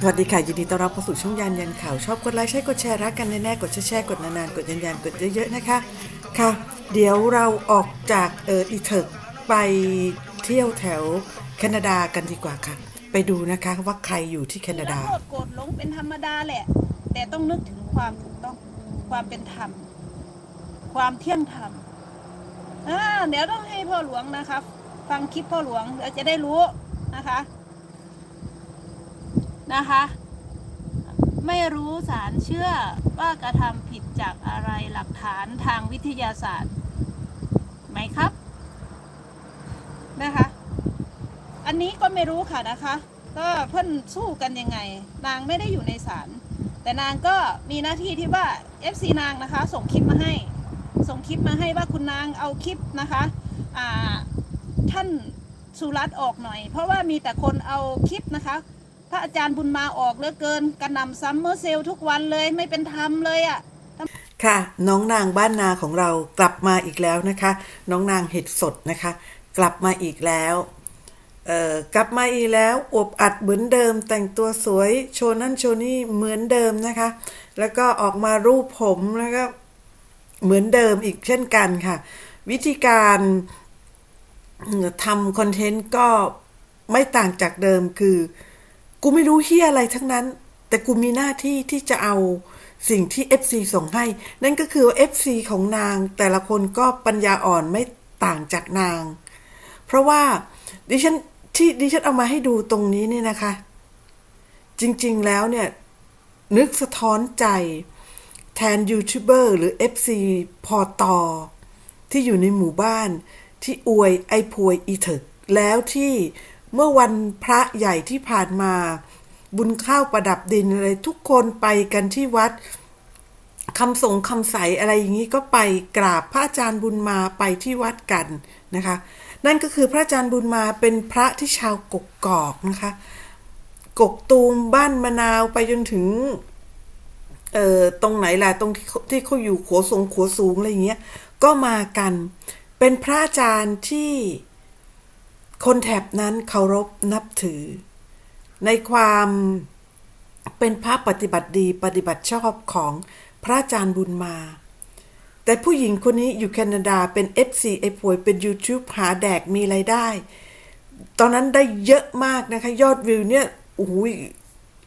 สวัสดีค่ะ ยินดีต้อนรับเข้าสู่ช่องยันยันข่าว ชอบกดไลค์ใช้กดแชร์รักกันแน่ๆกดแชร์กดนานๆ กดยันยันกดเยอะๆนะคะ ค่ะ เดี๋ยวเราออกจากเอออีเถิกไปเที่ยวแถวแคนาดากันดีกว่าค่ะ ไปดูนะคะว่าใครอยู่ที่แคนาดาโทษโกรธหลงเป็นธรรมดาแหละ แต่ต้องนึกถึงความถูกต้องความเป็นธรรม ความเที่ยงธรรมอ่าเดี๋ยวต้องให้พ่อหลวงนะคะ ฟังคลิปพ่อหลวงเดี๋ยวจะได้รู้นะคะ นะคะ ไม่รู้สารเชื่อว่ากระทำผิดจากอะไรหลักฐานทางวิทยาศาสตร์ไหมครับนะคะ อันนี้ก็ไม่รู้ค่ะนะคะ ก็เพื่อนสู้กันยังไง นางไม่ได้อยู่ในศาลแต่นางก็มีหน้าที่ที่ว่า FC นางนะคะ ส่งคลิปมาให้ ส่งคลิปมาให้ว่าคุณนางเอาคลิปนะคะอ่าท่านสุรัตน์ออกหน่อย เพราะว่ามีแต่คนเอาคลิปนะคะ ระอาจารย์บุญมาออกเหลือเกินกระหนำซัมเมอร์เซลทุกวันเลยไม่เป็นธรรมเลยอะ่ะค่ะ น้องนางบ้านนาของเรากลับมาอีกแล้วนะคะ น้องนางเห็ดสดนะคะ กลับมาอีกแล้วเอ่อกลับมาอีกแล้วอบอัดเหมือนเดิม แต่งตัวสวยโชว์นั่นโชว์นี่เหมือนเดิมนะคะ แล้วก็ออกมารูปผมแล้วก็เหมือนเดิมอีกเช่นกันค่ะ วิธีการทำคอนเทนต์ก็ไม่ต่างจากเดิมคือ กูไม่รู้เฮียอะไรทั้งนั้น แต่กูมีหน้าที่ที่จะเอาสิ่งที่ FC ส่งให้ นั่นก็คือว่า FC ของนางแต่ละคนก็ปัญญาอ่อนไม่ต่างจากนาง เพราะว่าดิฉันที่ดิฉันเอามาให้ดูตรงนี้เนี่ยนะคะ จริงๆแล้วเนี่ย นึกสะท้อนใจแทนยูทูบเบอร์หรือ FC พอตอที่อยู่ในหมู่บ้านที่อวยไอ้พวยอีเถกแล้วที่ เมื่อวันพระใหญ่ที่ผ่านมา บุญข้าวประดับดินอะไรทุกคนไปกันที่วัดคำสงคำใสอะไรอย่างนี้ก็ไปกราบพระอาจารย์บุญมาไปที่วัดกันนะคะ นั่นก็คือพระอาจารย์บุญมาเป็นพระที่ชาวกกกอกนะคะ กกตูมบ้านมะนาวไปจนถึงเอ่อตรงไหนล่ะตรงที่เขาที่เขาอยู่ขัวสงขัวสูงอะไรอย่างเงี้ยก็มากัน เป็นพระอาจารย์ที่ คนแถบนั้นเคารพนับถือ ในความเป็นพระปฏิบัติดีปฏิบัติชอบของพระอาจารย์บุญมา แต่ผู้หญิงคนนี้อยู่แคนาดาเป็น FC ไอ้ป่วยเป็น YouTube หาแดกมีไรายได้ ตอนนั้นได้เยอะมากนะคะ ยอดวิวเนี่ยโอ้โห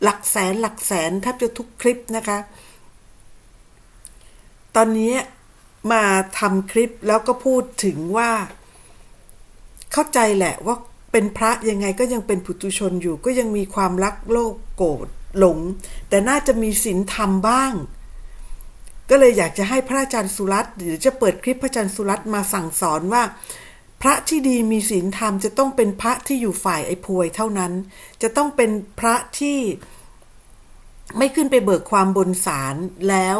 หลักแสนหลักแสนแทบจะทุกคลิปนะคะ ตอนนี้มาทำคลิปแล้วก็พูดถึงว่า เข้าใจแหละว่าเป็นพระยังไงก็ยังเป็นปุถุชนอยู่ ก็ยังมีความรักโลกโกรธหลง แต่น่าจะมีศีลธรรมบ้าง ก็เลยอยากจะให้พระอาจารย์สุรัตน์หรือจะเปิดคลิปพระอาจารย์สุรัตน์มาสั่งสอนว่า พระที่ดีมีศีลธรรมจะต้องเป็นพระที่อยู่ฝ่ายไอ้พวยเท่านั้น จะต้องเป็นพระที่ไม่ขึ้นไปเบิกความบนศาลแล้ว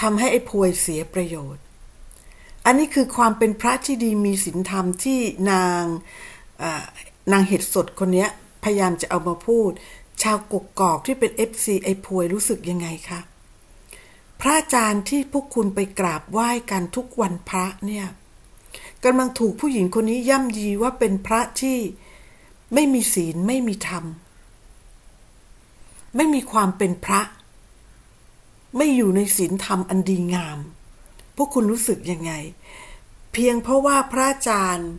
ทำให้ไอ้พวยเสียประโยชน์ อันนี้คือความเป็นพระที่ดีมีศีลธรรมที่นางนางเห็ดสดคนนี้พยายามจะเอามาพูด ชาวกกกอกที่เป็น FC ไอ้พวยรู้สึกยังไงคะพระอาจารย์ที่พวกคุณไปกราบไหว้กันทุกวันพระเนี่ยกำลังถูกผู้หญิงคนนี้ย่ำยีว่าเป็นพระที่ไม่มีศีลไม่มีธรรม ไม่มีความเป็นพระ ไม่อยู่ในศีลธรรมอันดีงาม พวกคุณรู้สึกยังไง เพียงเพราะว่าพระอาจารย์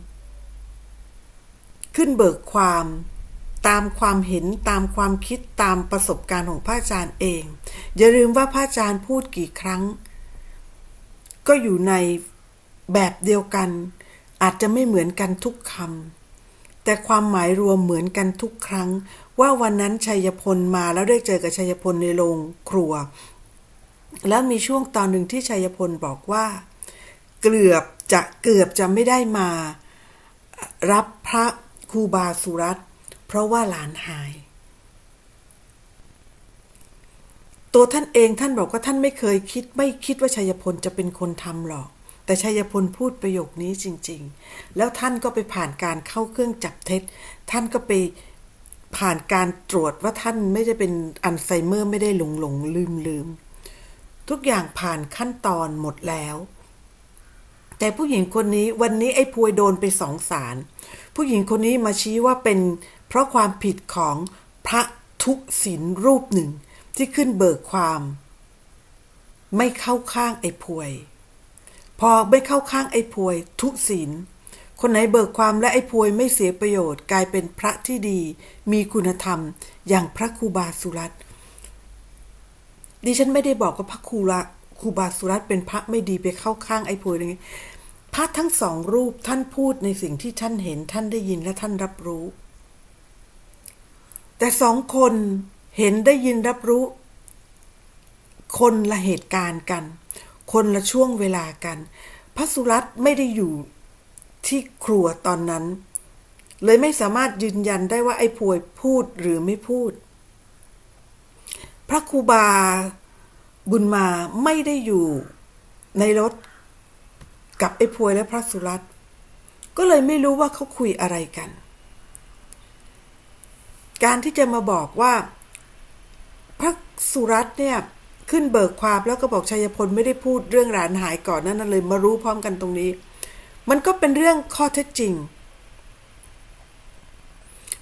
ขึ้นเบิกความตามความเห็นตามความคิดตามประสบการณ์ของพระอาจารย์เอง อย่าลืมว่าพระอาจารย์พูดกี่ครั้ง ก็อยู่ในแบบเดียวกัน อาจจะไม่เหมือนกันทุกคำแต่ความหมายรวมเหมือนกันทุกครั้ง ว่าวันนั้นชัยพลมาแล้วได้เจอกับชัยพลในโรงครัว แล้วมีช่วงตอนหนึ่งที่ชัยพลบอกว่า เกือบจะเกือบจะไม่ได้มา รับพระครูบาสุรัตเพราะว่าหลานหาย ตัวท่านเองท่านบอกว่าท่านไม่เคยคิด ไม่คิดว่าชัยพลจะเป็นคนทำหรอก แต่ชัยพลพูดประโยคนี้จริง ๆ แล้วท่านก็ไปผ่านการเข้าเครื่องจับเท็จ ท่านก็ไปผ่านการตรวจว่าท่านไม่ได้เป็นอัลไซเมอร์ไม่ได้หลงหลงลืมลืม ทุกอย่างผ่านขั้นตอนหมดแล้ว แต่ผู้หญิงคนนี้วันนี้ไอ้พวยโดนไปสองสาร ผู้หญิงคนนี้มาชี้ว่าเป็นเพราะความผิดของพระทุศีลรูปหนึ่งที่ขึ้นเบิกความ ไม่เข้าข้างไอ้พวย พอไม่เข้าข้างไอ้พวย ทุศีลคนไหนเบิกความและไอ้พวยไม่เสียประโยชน์ กลายเป็นพระที่ดี มีคุณธรรม อย่างพระครูบาสุรัตน์ ดิฉันไม่ได้บอกว่าพระครูละครูบาสุรัตเป็นพระไม่ดีไปเข้าข้างไอ้พวยอะไรเงี้ยพระทั้งสองรูปท่านพูดในสิ่งที่ท่านเห็นท่านได้ยินและท่านรับรู้ แต่สองคนเห็นได้ยินรับรู้ คนละเหตุการณ์กัน คนละช่วงเวลากัน พระสุรัตไม่ได้อยู่ที่ครัวตอนนั้น เลยไม่สามารถยืนยันได้ว่าไอ้พวยพูดหรือไม่พูด พระครูบาบุญมาไม่ได้อยู่ในรถกับไอ้พวยและพระสุรัตน์ก็เลยไม่รู้ว่าเขาคุยอะไรกัน การที่จะมาบอกว่า พระสุรัตน์เนี่ยขึ้นเบิกความแล้วก็บอกชัยพลไม่ได้พูดเรื่องหลานหายก่อนนั้นเลยมารู้พร้อมกันตรงนี้ มันก็เป็นเรื่องข้อเท็จจริง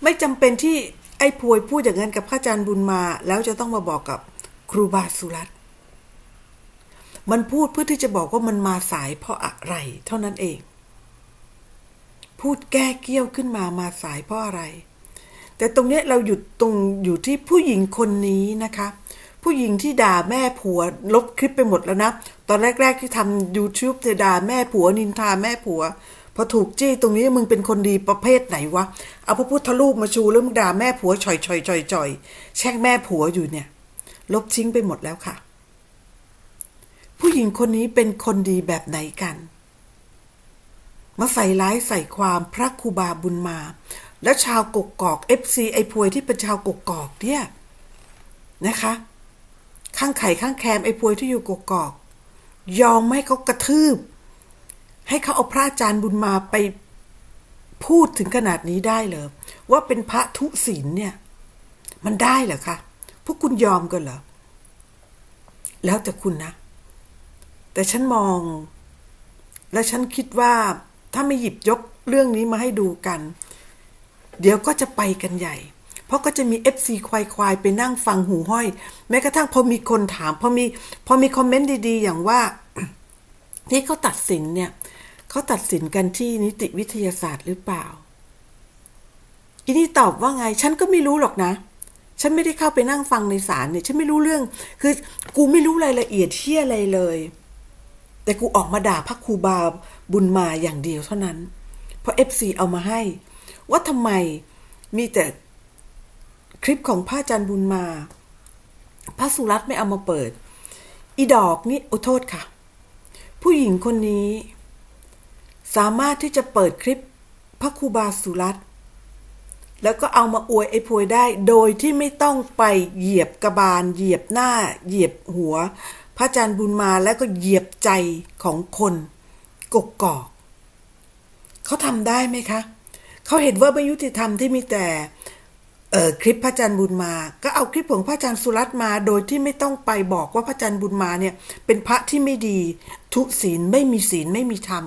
ไม่จำเป็นที่ ไอ้พวยพูดอย่างนั้นกับพระอาจารย์บุญมา แล้วจะต้องมาบอกกับครูบาสุรัตน์มันพูดเพื่อที่จะบอกว่ามันมาสายเพราะอะไร เท่านั้นเอง พูดแก้เกี้ยวขึ้นมามาสายเพราะอะไร แต่ตรงเนี้ยเราหยุดตรงอยู่ที่ผู้หญิงคนนี้นะคะ ผู้หญิงที่ด่าแม่ผัว ลบคลิปไปหมดแล้วนะ ตอนแรก ๆที่ทำ YouTube จะด่าแม่ผัวนินทาแม่ผัว พอถูกจี้ตรงนี้มึงเป็นคนดีประเภทไหนวะ เอาพระพุทธรูปมาชูแล้วมึงด่าแม่ผัวฉ่อยฉ่อยฉ่อยฉ่อยแช่งแม่ผัวอยู่เนี่ย ลบทิ้งไปหมดแล้วค่ะ ผู้หญิงคนนี้เป็นคนดีแบบไหนกัน มาใส่ร้ายใส่ความพระครูบาบุญมา และชาวกกกอกเอฟซีไอพวยที่เป็นชาวกกกอกเนี่ยนะคะ ข้างไข่ข้างแคมไอพวยที่อยู่กกกอก ยอมให้เขากระทืบ ให้เขาเอาพระอาจารย์บุญมาไปพูดถึงขนาดนี้ได้เลยว่าเป็นพระทุศีลเนี่ย มันได้เหรอคะพวกคุณยอมกันเหรอแล้วแต่คุณนะ แต่ฉันมอง และฉันคิดว่าถ้าไม่หยิบยกเรื่องนี้มาให้ดูกัน เดี๋ยวก็จะไปกันใหญ่ เพราะก็จะมี FC ควายควายไปนั่งฟังหูห้อย แม้กระทั่งพอมีคนถาม พอมีพอมีคอมเมนต์ดี ๆ อย่างว่าที่เขาตัดสินเนี่ย เขาตัดสินกันที่นิติวิทยาศาสตร์หรือเปล่าอีนี่ตอบว่าไง ฉันก็ไม่รู้หรอกนะ ฉันไม่ได้เข้าไปนั่งฟังในศาลเนี่ย ฉันไม่รู้เรื่อง คือ กูไม่รู้รายละเอียดเที่ยอะไรเลย แต่กูออกมาด่าพระครูบาบุญมาอย่างเดียวเท่านั้น เพราะเอฟซีเอามาให้ ว่าทำไมมีแต่คลิปของพระอาจารย์บุญมา พระสุรัตน์ไม่เอามาเปิด อีดอกนี่อโทษค่ะ ผู้หญิงคนนี้ สามารถที่จะเปิดคลิปพระครูบาสุรัตแล้วก็เอามาอวยไอ้พวยได้ โดยที่ไม่ต้องไปเหยียบกระบาล เหยียบหน้า เหยียบหัว พระอาจารย์บุญมาแล้วก็เหยียบใจของคนกกกอกเขาทำได้ไหมคะ เขาเห็นว่าไม่ยุติธรรมที่มีแต่เอ่อคลิปพระอาจารย์บุญมา ก็เอาคลิปของพระอาจารย์สุรัตมา โดยที่ไม่ต้องไปบอกว่าพระอาจารย์บุญมาเนี่ย เป็นพระที่ไม่ดี ทุศีลไม่มีศีลไม่มีธรรม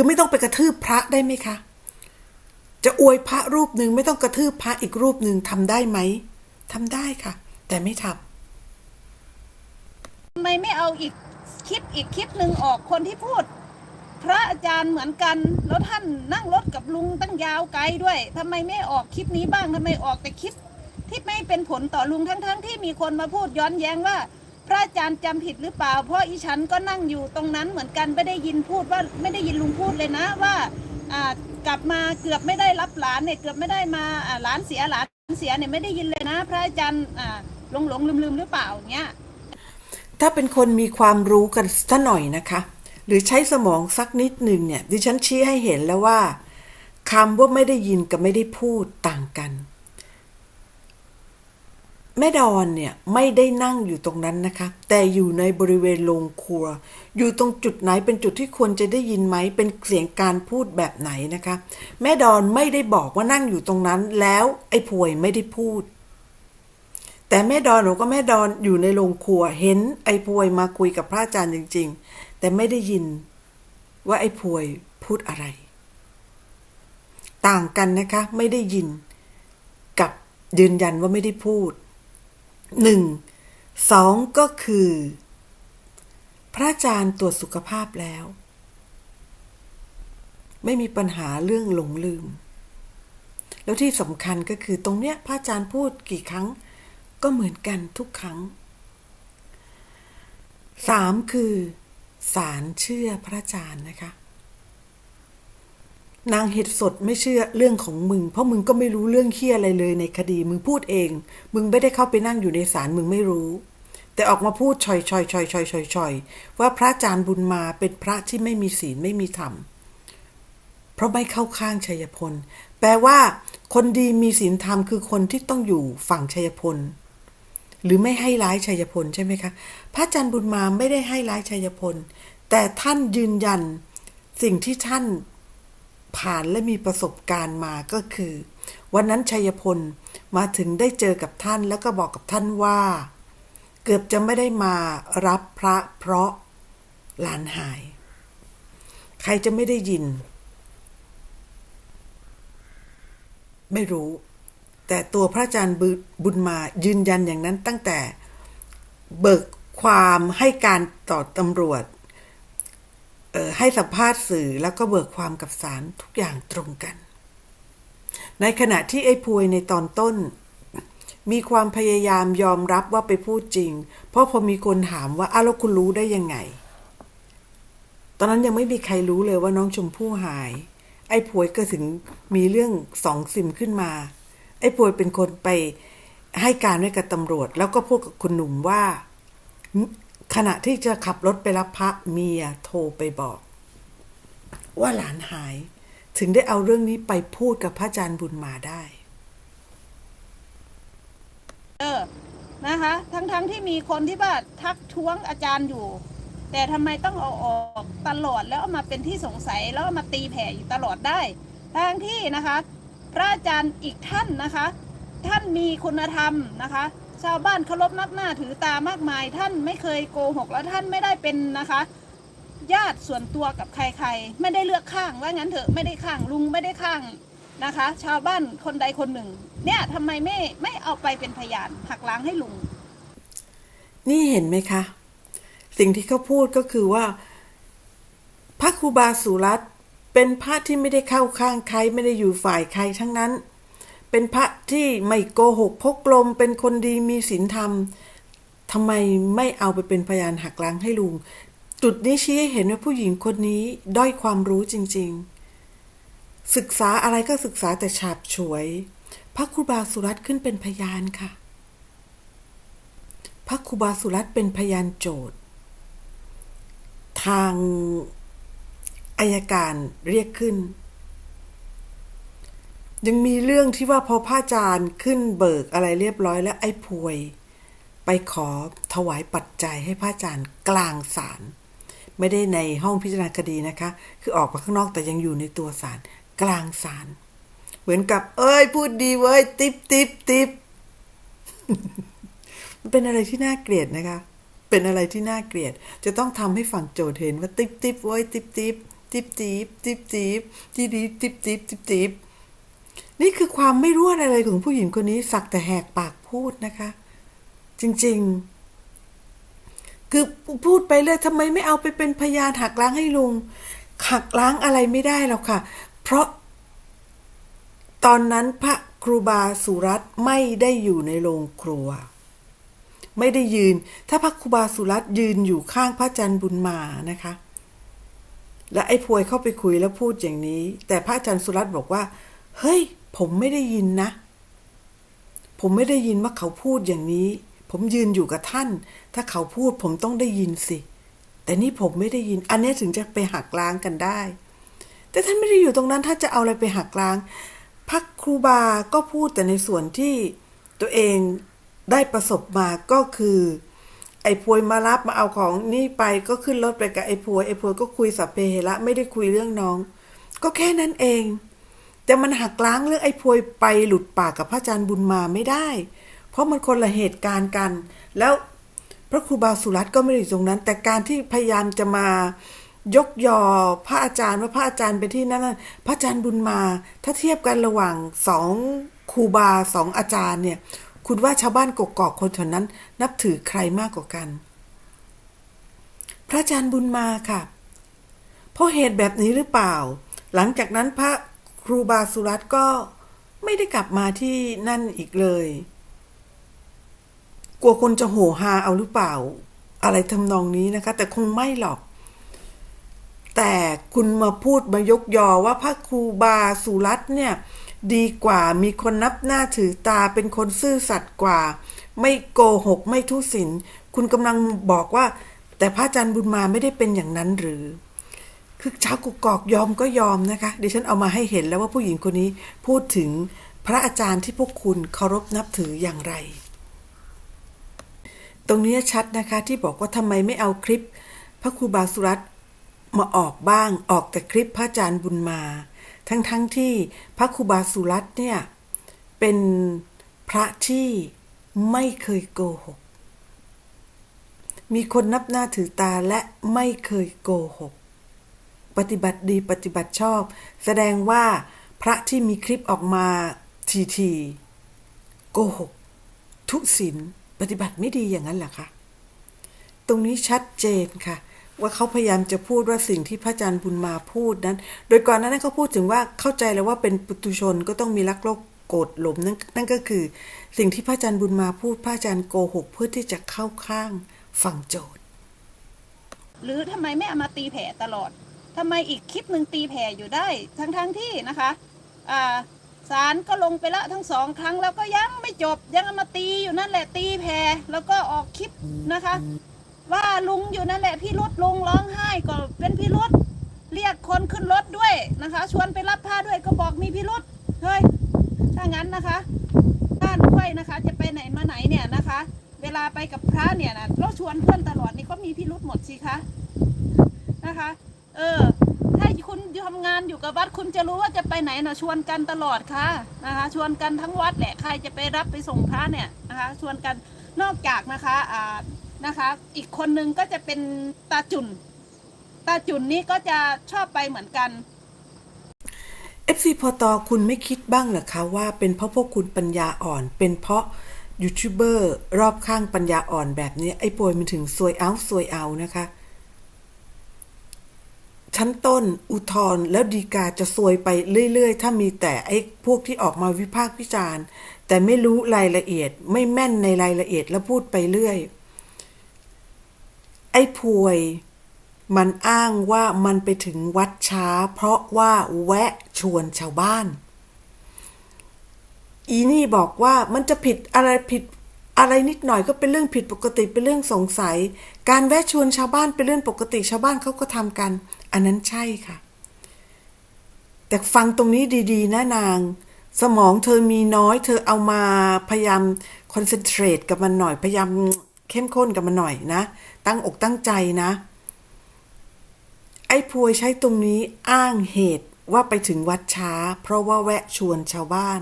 คือไม่ต้องไปกระทืบพระได้ไหมคะ จะอวยพระรูปหนึ่งไม่ต้องกระทืบพระอีกรูปหนึ่งทำได้ไหมทำได้ค่ะ แต่ไม่ทำทำไมไม่เอาอีกคลิปอีกคลิปหนึ่งออกคนที่พูด พระอาจารย์เหมือนกัน แล้วท่านนั่งรถกับลุงตั้งยาวไกลด้วยทำไมไม่ออกคลิปนี้บ้างทำไมออกแต่คลิปที่ไม่เป็นผลต่อลุงทั้งๆทที่มีคนมาพูดย้อนแย้งว่า พระอาจารย์จำผิดหรือเปล่า เพราะอีฉันก็นั่งอยู่ตรงนั้นเหมือนกันไม่ได้ยินพูดว่าไม่ได้ยินลุงพูดเลยนะว่าอ่ากลับมาเกือบไม่ได้รับหลานเนี่ยเกือบไม่ได้มาอ่าหลานเสียหลานเสียเนี่ยไม่ได้ยินเลยนะ พระอาจารย์อ่าหลงหลงลืมลืมหรือเปล่าอย่างเงี้ยถ้าเป็นคนมีความรู้กันสักหน่อยนะคะ หรือใช้สมองสักนิดหนึ่งเนี่ยดิฉันชี้ให้เห็นแล้วว่าคำว่าไม่ได้ยินกับไม่ได้พูดต่างกัน แม่ดอนเนี่ยไม่ได้นั่งอยู่ตรงนั้นนะคะ แต่อยู่ในบริเวณโรงครัว อยู่ตรงจุดไหนเป็นจุดที่ควรจะได้ยินไหมเป็นเสียงการพูดแบบไหนนะคะ แม่ดอนไม่ได้บอกว่านั่งอยู่ตรงนั้น แล้วไอ้พวยไม่ได้พูด แต่แม่ดอนหนูก็แม่ดอนอยู่ในโรงครัว เห็นไอ้พวยมาคุยกับพระอาจารย์จริง ๆ แต่ไม่ได้ยินว่าไอ้พวยพูดอะไร ต่างกันนะคะไม่ได้ยิน กับยืนยันว่าไม่ได้พูด หนึ่งสองก็คือ พระอาจารย์ตรวจสุขภาพแล้ว ไม่มีปัญหาเรื่องหลงลืม แล้วที่สำคัญก็คือตรงเนี้ยพระอาจารย์พูดกี่ครั้ง ก็เหมือนกันทุกครั้งสามคือสารเชื่อพระอาจารย์นะคะ นางเห็ดสดไม่เชื่อเรื่องของมึง เพราะมึงก็ไม่รู้เรื่องเคี้ยอะไรเลยในคดี มึงพูดเอง มึงไม่ได้เข้าไปนั่งอยู่ในศาลมึงไม่รู้ แต่ออกมาพูดชอยชอยชอยชอยชอยชอยว่าพระอาจารย์บุญมาเป็นพระที่ไม่มีศีลไม่มีธรรมเพราะไม่เข้าข้างชัยพล แปลว่า คนดีมีศีลธรรมคือคนที่ต้องอยู่ฝั่งชัยพล หรือไม่ให้ร้ายชัยพลใช่ไหมคะ พระอาจารย์บุญมาไม่ได้ให้ร้ายชัยพล แต่ท่านยืนยัน สิ่งที่ท่าน ผ่านและมีประสบการณ์มาก็คือ วันนั้นชัยพลมาถึงได้เจอกับท่านแล้วก็บอกกับท่านว่า เกือบจะไม่ได้มารับพระเพราะหลานหาย ใครจะไม่ได้ยิน ไม่รู้ แต่ตัวพระอาจารย์บุญมายืนยันอย่างนั้นตั้งแต่เบิกความให้การต่อตำรวจ ให้สัมภาษณ์สื่อแล้วก็เบิกความกับศาลทุกอย่างตรงกัน ในขณะที่ไอ้พวยในตอนต้น มีความพยายามยอมรับว่าไปพูดจริง เพราะพอมีคนถามว่าอ้าวแล้วคุณรู้ได้ยังไง ตอนนั้นยังไม่มีใครรู้เลยว่าน้องชมพู่หาย ไอ้พวยก็ถึงมีเรื่องสองซิมขึ้นมา ไอ้พวยเป็นคนไปให้การไว้กับตำรวจ แล้วก็พูดกับคุณหนุ่มว่า ขณะที่จะขับรถไปรับพระเมียโทรไปบอก ว่าหลานหาย ถึงได้เอาเรื่องนี้ไปพูดกับพระอาจารย์บุญมาได้ เออ นะคะ ทั้งๆที่มีคนที่ว่าทักท้วงอาจารย์อยู่ แต่ทำไมต้องเอาออกตลอดแล้วเอามาเป็นที่สงสัยแล้วเอามาตีแผ่อยู่ตลอดได้ทั้งที่นะคะ พระอาจารย์อีกท่านนะคะ ท่านมีคุณธรรมนะคะ ชาวบ้านเคารพนับหน้าถือตามากมาย ท่านไม่เคยโกหกแล้วท่านไม่ได้เป็นนะคะ ญาติส่วนตัวกับใครๆ ไม่ได้เลือกข้างว่างั้นเถอะไม่ได้ข้างลุงไม่ได้ข้างนะคะ ชาวบ้านคนใดคนหนึ่ง เนี่ยทำไมไม่ไม่เอาไปเป็นพยานหักล้างให้ลุง นี่เห็นไหมคะ สิ่งที่เขาพูดก็คือว่า พระครูบาสุรัตน์เป็นพระที่ไม่ได้เข้าข้างใครไม่ได้อยู่ฝ่ายใครทั้งนั้น เป็นพระที่ไม่โกหกพกลม เป็นคนดีมีศีลธรรมทำไมไม่เอาไปเป็นพยานหักล้างให้ลุง จุดนี้ชี้ให้เห็นว่าผู้หญิงคนนี้ด้อยความรู้จริง ๆ ศึกษาอะไรก็ศึกษาแต่ฉาบฉวย พระครูบาสุรัตน์ขึ้นเป็นพยานค่ะ พระครูบาสุรัตน์เป็นพยานโจทย์ ทางอายการเรียกขึ้น ยังมีเรื่องที่ว่าพอผ้าจารย์ขึ้นเบิกอะไรเรียบร้อยแล้วไอ้พวย ไปขอถวายปัจจัยให้ผ้าจารย์กลางศาลไม่ได้ในห้องพิจารณาคดีนะคะ คือออกมาข้างนอกแต่ยังอยู่ในตัวศาลกลางศาลเหมือนกับ เอ้ย พูดดีเว้ย ติบติบติบมันเป็นอะไรที่น่าเกลียดนะคะ เป็นอะไรที่น่าเกลียด จะต้องทำให้ฝั่งโจทย์เห็นว่าติบติบเว้ยติบติบติบติบติบติบจีดีติบติบติบติบ นี่คือความไม่รู้อะไรเลยของผู้หญิงคนนี้ สักแต่แหกปากพูดนะคะ จริงๆ คือพูดไปเลยทำไมไม่เอาไปเป็นพยานหักล้างให้ลุงหักล้างอะไรไม่ได้หรอกค่ะ เพราะ ตอนนั้นพระครูบาสุรัตน์ไม่ได้อยู่ในโรงครัว ไม่ได้ยืน ถ้าพระครูบาสุรัตน์ยืนอยู่ข้างพระอาจารย์บุญมานะคะ และไอ้พวยเข้าไปคุยแล้วพูดอย่างนี้ แต่พระอาจารย์สุรัตน์บอกว่า เฮ้ย ผมไม่ได้ยินนะ ผมไม่ได้ยินว่าเขาพูดอย่างนี้ ผมยืนอยู่กับท่าน ถ้าเขาพูดผมต้องได้ยินสิ แต่นี่ผมไม่ได้ยิน อันนี้ถึงจะไปหักล้างกันได้ แต่ท่านไม่ได้อยู่ตรงนั้น ถ้าจะเอาอะไรไปหักล้างพระครูบาก็พูดแต่ในส่วนที่ตัวเองได้ประสบมาก็คือ ไอ้พวยมารับมาเอาของนี่ไปก็ขึ้นรถไปกับไอ้พวยไอ้พวยก็คุยสัพเพเหระไม่ได้คุยเรื่องน้อง ก็แค่นั้นเอง แต่มันหักล้างเรื่องไอ้พวยไปหลุดปากกับพระอาจารย์บุญมาไม่ได้ เพราะมันคนละเหตุการณ์กัน แล้วพระครูบาสุรัตน์ก็ไม่ได้อยู่ตรงนั้น แต่การที่พยายามจะมายกยอพระอาจารย์ว่าพระอาจารย์ไปที่นั่นพระอาจารย์บุญมา ถ้าเทียบกันระหว่างสองครูบาสองอาจารย์เนี่ย คุณว่าชาวบ้านกกอกคนแถวนั้น นับถือใครมากกว่ากัน พระอาจารย์บุญมาค่ะ เพราะเหตุแบบนี้หรือเปล่า หลังจากนั้นพระ ครูบาสุรัตก็ไม่ได้กลับมาที่นั่นอีกเลย กลัวคนจะโหฮาเอาหรือเปล่า อะไรทำนองนี้นะคะ แต่คงไม่หรอก แต่คุณมาพูดมายกยอว่าพระครูบาสุรัตเนี่ย ดีกว่ามีคนนับหน้าถือตาเป็นคนซื่อสัตย์กว่า ไม่โกหกไม่ทุศิลคุณกำลังบอกว่า แต่พระอาจารย์บุญมาไม่ได้เป็นอย่างนั้นหรือ คือชาวกุกกอกยอมก็ยอมนะคะดิฉันเอามาให้เห็นแล้วว่าผู้หญิงคนนี้พูดถึงพระอาจารย์ที่พวกคุณเคารพนับถืออย่างไร ตรงนี้ชัดนะคะที่บอกว่าทำไมไม่เอาคลิป พระครูบาสุรัตมาออกบ้างออกแต่คลิปพระอาจารย์บุญมา ทั้งๆทที่พระครูบาสุรัตเนี่ยเป็นพระที่ไม่เคยโกหก มีคนนับหน้าถือตาและไม่เคยโกหก ปฏิบัติดีปฏิบัติชอบ แสดงว่าพระที่มีคลิปออกมาทีทีๆโกหก ทุศีลปฏิบัติไม่ดีอย่างนั้นหรอคะตรงนี้ชัดเจนค่ะ ว่าเขาพยายามจะพูดว่าสิ่งที่พระอาจารย์บุญมาพูดนั้น โดยก่อนหนานั้นเขาพูดถึงว่าเข้าใจแล้วว่าเป็นปุตุชนก็ต้องมีรักโลกโกรธหลมนั่นนั่นก็คือ สิ่งที่พระอาจารย์บุญมาพูดพระอาจารย์โกหกเพื่อที่จะเข้าข้างฝั่งโจทย์ หรือทำไมไม่เอามาตีแผ่ตลอด ทำไมอีกคลิปหนึ่งตีแผ่อยู่ได้ทั้งทั้งที่นะคะอ่าศาลก็ลงไปละทั้งสองครั้งแล้วก็ยังไม่จบยังมาตีอยู่นั่นแหละตีแผ่แล้วก็ออกคลิปนะคะ ว่าลุงอยู่นั่นแหละพี่รุดลุงร้องไห้ก็เป็นพี่รุดเรียกคนขึ้นรถด้วยนะคะ ชวนไปรับผ้าด้วยก็บอกมีพี่รุดเฮ้ยถ้างั้นนะคะบ้านค่อยนะคะ จะไปไหนมาไหนเนี่ยนะคะ เวลาไปกับพระเนี่ยนะเราชวนเพื่อนตลอดนี่ก็มีพี่รุดหมดสิคะนะคะ เออ ถ้าคุณทำงานอยู่กับวัดคุณจะรู้ว่าจะไปไหนนะชวนกันตลอดค่ะนะคะ ชวนกันทั้งวัดแหละใครจะไปรับไปส่งพระเนี่ยนะคะ ชวนกันนอกจากนะคะอ่านะคะ อีกคนนึงก็จะเป็นตาจุนตาจุนนี่ก็จะชอบไปเหมือนกัน FC พอตอคุณไม่คิดบ้างเหรอคะว่าเป็นเพราะพวกคุณปัญญาอ่อน เป็นเพราะยูทูบเบอร์รอบข้างปัญญาอ่อนแบบนี้ไอ้ป่วยมันถึงซวยเอาซวยเอานะคะ ชั้นต้นอุทธร์แล้วดีกาจะซวยไปเรื่อยๆ ถ้ามีแต่ไอ้พวกที่ออกมาวิพากษ์วิจารณ์ แต่ไม่รู้รายละเอียดไม่แม่นในรายละเอียดแล้วพูดไปเรื่อย ไอ้พวย มันอ้างว่ามันไปถึงวัดช้า เพราะว่าแวะชวนชาวบ้าน อีนี่บอกว่ามันจะผิดอะไรผิดอะไรนิดหน่อยก็เป็นเรื่องผิดปกติเป็นเรื่องสงสัย การแวะชวนชาวบ้านเป็นเรื่องปกติชาวบ้านเขาก็ทำกัน อันนั้นใช่ค่ะ แต่ฟังตรงนี้ดีๆนะนาง สมองเธอมีน้อย เธอเอามาพยายามคอนเซนเทรตกับมันหน่อย พยายามเข้มข้นกับมันหน่อยนะ ตั้งอกตั้งใจนะ ไอ้พวยใช้ตรงนี้อ้างเหตุว่าไปถึงวัดช้า เพราะว่าแวะชวนชาวบ้าน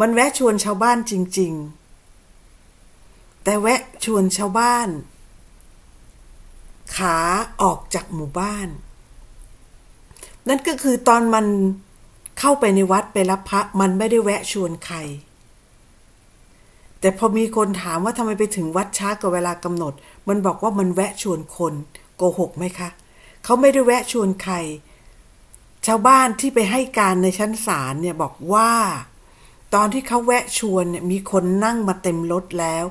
มันแวะชวนชาวบ้านจริง ๆ แต่แวะชวนชาวบ้าน ขาออกจากหมู่บ้าน นั่นก็คือตอนมันเข้าไปในวัดไปรับพระมันไม่ได้แวะชวนใคร แต่พอมีคนถามว่าทำไมไปถึงวัดช้ากว่าเวลากำหนด มันบอกว่ามันแวะชวนคนโกหกไหมคะเขาไม่ได้แวะชวนใคร ชาวบ้านที่ไปให้การในชั้นศาลเนี่ยบอกว่า ตอนที่เขาแวะชวนเนี่ยมีคนนั่งมาเต็มรถแล้ว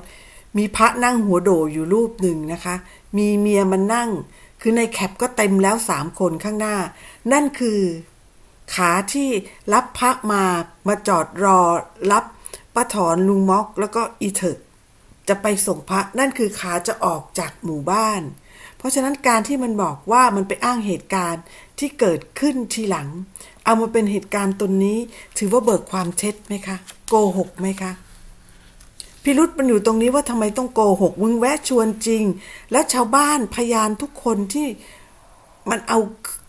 มีพระนั่งหัวโดอยู่รูปหนึ่งนะคะ มีเมียมานั่ง คือในแคปก็เต็มแล้วสามคนข้างหน้า นั่นคือ ขาที่รับพระมามาจอดรอรับป้าถอนลุงม็อกแล้วก็อีเถิกจะไปส่งพระนั่นคือขาจะออกจากหมู่บ้าน เพราะฉะนั้นการที่มันบอกว่ามันไปอ้างเหตุการณ์ที่เกิดขึ้นทีหลัง เอามาเป็นเหตุการณ์ตนนี้ ถือว่าเบิกความเท็จไหมคะ โกหกไหมคะ พิรุษมันอยู่ตรงนี้ว่าทำไมต้องโกหกมึงแวะชวนจริง แล้วชาวบ้านพยานทุกคนที่มันเอา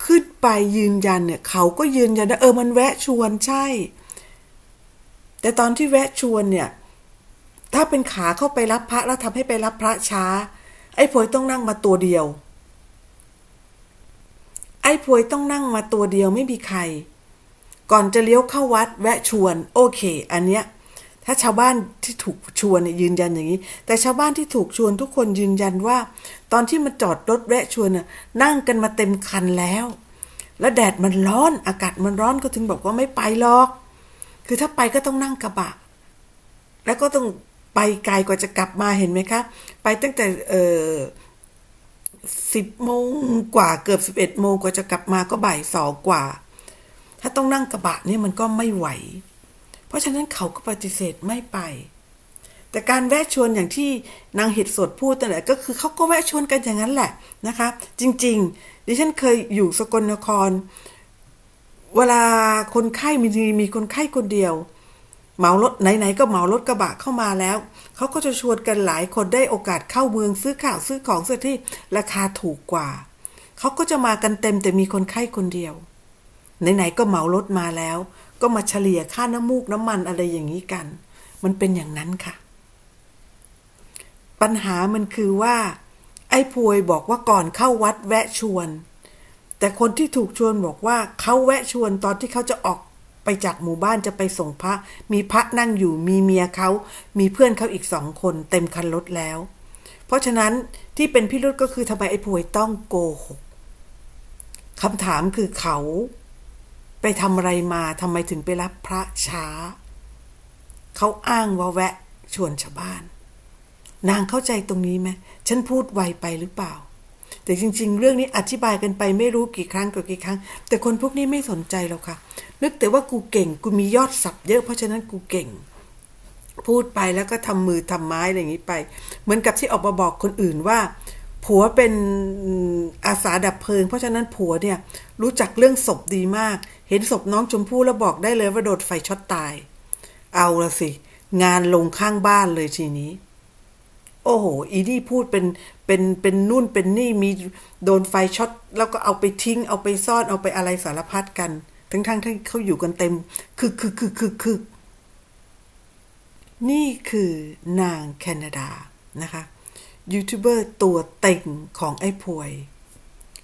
ขึ้นไปยืนยันเนี่ย เขาก็ยืนยันว่าเออมันแวะชวนใช่ แต่ตอนที่แวะชวนเนี่ย ถ้าเป็นขาเข้าไปรับพระแล้วทำให้ไปรับพระช้า ไอ้พวยต้องนั่งมาตัวเดียว ไอ้พวยต้องนั่งมาตัวเดียวไม่มีใคร ก่อนจะเลี้ยวเข้าวัดแวะชวน โอเค อันเนี้ย ถ้าชาวบ้านที่ถูกชวนเนี่ยยืนยันอย่างนี้ แต่ชาวบ้านที่ถูกชวนทุกคนยืนยันว่า ตอนที่มาจอดรถแวะชวนน่ะนั่งกันมาเต็มคันแล้ว แล้วแดดมันร้อนอากาศมันร้อนก็ถึงบอกว่าไม่ไปหรอก คือถ้าไปก็ต้องนั่งกระบะ แล้วก็ต้องไปไกลกว่าจะกลับมาเห็นไหมคะไปตั้งแต่เออสิบโมงกว่าเกือบสิบเอ็ดโมงกว่าจะกลับมาก็บ่ายสองกว่า ถ้าต้องนั่งกระบะเนี่ยมันก็ไม่ไหว เพราะฉะนั้นเขาก็ปฏิเสธไม่ไป แต่การแวะชวนอย่างที่นางเห็ดสดพูดนั่นแหละก็คือเขาก็แวะชวนกันอย่างนั้นแหละนะคะ จริงๆดิฉันเคยอยู่สกลนคร เวลาคนไข้มีมีคนไข้คนเดียวเหมารถไหนๆก็เหมารถกระบะเข้ามาแล้ว เขาก็จะชวนกันหลายคนได้โอกาสเข้าเมืองซื้อข่าวซื้อของซื้อที่ราคาถูกกว่า เขาก็จะมากันเต็มแต่มีคนไข้คนเดียว ไหนๆก็เหมารถมาแล้ว ก็มาเฉลี่ยค่าน้ำมูกน้ำมันอะไรอย่างนี้กัน มันเป็นอย่างนั้นค่ะ ปัญหามันคือว่า ไอ้พวยบอกว่าก่อนเข้าวัดแวะชวน แต่คนที่ถูกชวนบอกว่าเขาแวะชวนตอนที่เขาจะออกไปจากหมู่บ้านจะไปส่งพระ มีพระนั่งอยู่มีเมียเขามีเพื่อนเขาอีกสองคน เต็มคันรถแล้ว เพราะฉะนั้นที่เป็นพิรุษก็คือทำไมไอ้พวยต้องโกหกคำถามคือเขา ไปทำอะไรมาทำไมถึงไปรับพระช้า เขาอ้างว่าแวะชวนชาวบ้าน นางเข้าใจตรงนี้ไหมฉันพูดไวไปหรือเปล่า แต่จริง ๆ เรื่องนี้อธิบายกันไปไม่รู้กี่ครั้งกี่ครั้ง แต่คนพวกนี้ไม่สนใจหรอกค่ะ นึกแต่ว่ากูเก่ง กูมียอดสับเยอะเพราะฉะนั้นกูเก่ง พูดไปแล้วก็ทำมือทำไม้อะไรอย่างนี้ไป เหมือนกับที่ออกมาบอกคนอื่นว่า ผัวเป็นอาสาดับเพลิง เพราะฉะนั้นผัวเนี่ยรู้จักเรื่องศพดีมาก เห็นศพน้องชมพู่แล้วบอกได้เลยว่าโดนไฟช็อตตาย เอาละสิ งานลงข้างบ้านเลยทีนี้ โอ้โห อีนี่พูดเป็นเป็นเป็นนู่นเป็นนี่มีโดนไฟช็อตแล้วก็เอาไปทิ้ง เอาไปซ่อนเอาไปอะไรสารพัดกัน ทั้งๆทที่เขาอยู่กันเต็ม คือคือคือคือคือนี่คือนางแคนาดานะคะ ยูทูบเบอร์ตัวเต็งของไอ้พวย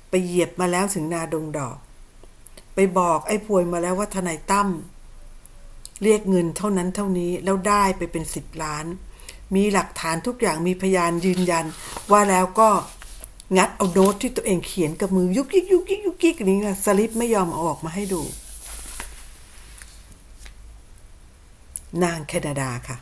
ไปเหยียบมาแล้วถึงนาดงดอก ไปบอกไอ้พวยมาแล้วว่าทนายตั้มเรียกเงินเท่านั้นเท่านี้แล้วได้ไปเป็นสิบล้าน มีหลักฐานทุกอย่างมีพยานยืนยัน ว่าแล้วก็งัดเอาโน้ตที่ตัวเองเขียนกับมือยุกยิกยุกยิกยุกยิกนี่นะสลิปไม่ยอมเอาออกมาให้ดู นางแคนาดาค่ะ